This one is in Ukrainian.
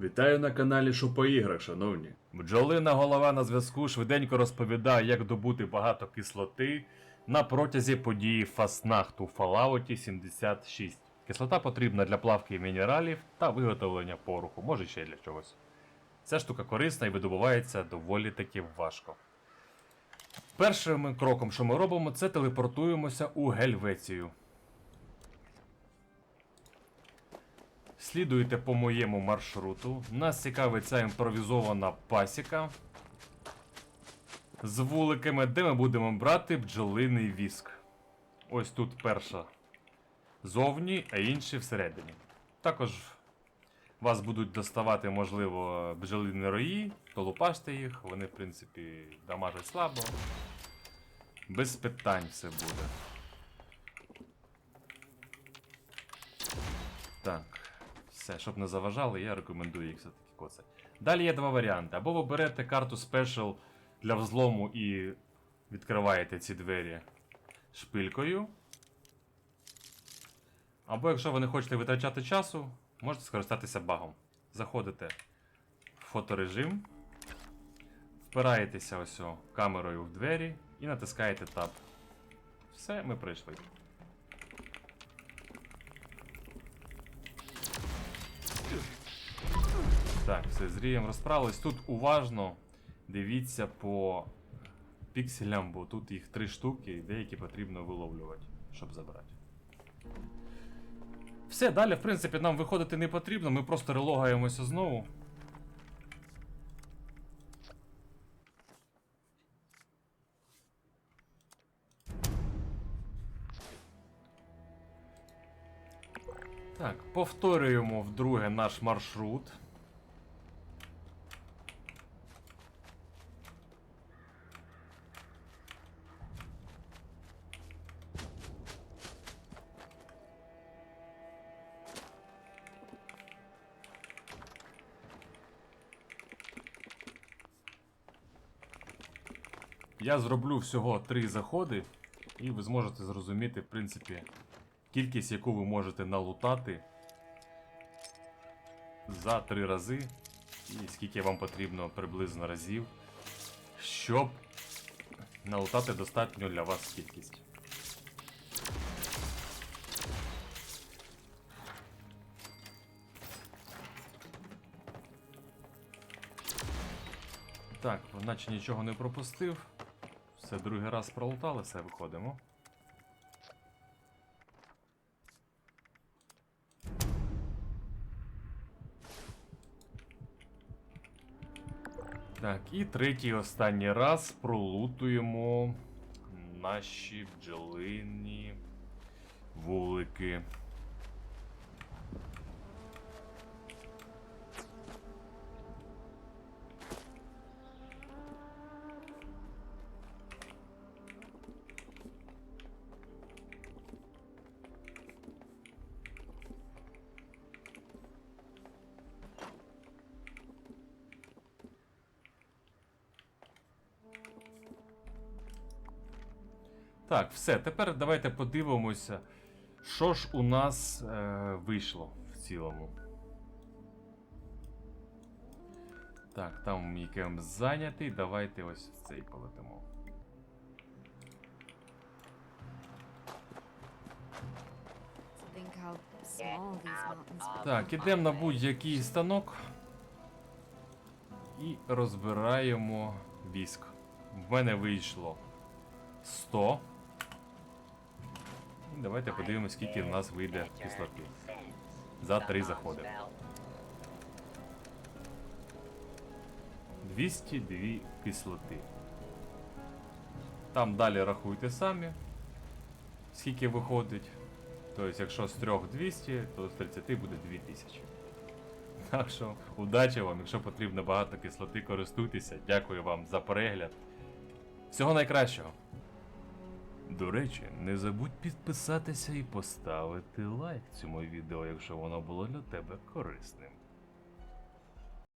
Вітаю на каналі Що іграх, шановні. Бджолина голова на зв'язку швиденько розповідає, як добути багато кислоти на протязі події Фаснахту у Fallout 76. Кислота потрібна для плавки мінералів та виготовлення пороху, може ще й для чогось. Ця штука корисна і видобувається доволі таки важко. Першим кроком, що ми робимо, це телепортуємося у Гельвецію. Слідуйте по моєму маршруту. Нас цікавить ця імпровізована пасіка з вуликами, де ми будемо брати бджолиний віск. Ось тут перша зовні, а інші всередині. Також вас будуть доставати, можливо, бджолині рої, то лупаште їх, вони, в принципі, дамажать слабо. Без питань все буде. Так, все, щоб не заважали, я рекомендую їх все-таки коцати. Далі є два варіанти. Або ви берете карту Special для взлому і відкриваєте ці двері шпилькою. Або якщо ви не хочете витрачати часу, можете скористатися багом. Заходите в фоторежим, впираєтеся ось камерою в двері і натискаєте Tab. Все, ми прийшли. Так, все, з Рієм розправились. Тут уважно дивіться по пікселям, бо тут їх три штуки, і деякі потрібно виловлювати, щоб забрати. Все, далі, в принципі, нам виходити не потрібно, ми просто релогаємося знову. Так, повторюємо вдруге наш маршрут. Я зроблю всього три заходи, і ви зможете зрозуміти, в принципі, кількість, яку ви можете налутати за три рази, і скільки вам потрібно приблизно разів, щоб налутати достатньо для вас кількість. Так, наче нічого не пропустив. Все, другий раз пролутали, все, виходимо. Так, і третій останній раз пролутуємо наші бджолині вулики. Так, все, тепер давайте подивимося, що ж у нас е, вийшло в цілому. Так, там яким зайнятий, давайте ось цей полетимо. Так, ідемо на будь-який станок і розбираємо віск. В мене вийшло 100. Давайте подивимось, скільки в нас вийде кислоти. За три заходи. 202 кислоти. Там далі рахуйте самі, скільки виходить. Тобто, якщо з 3 200, то з 30 буде 2000. Так що, удачі вам, якщо потрібно багато кислоти, користуйтеся. Дякую вам за перегляд. Всього найкращого. До речі, не забудь підписатися і поставити лайк цьому відео, якщо воно було для тебе корисним.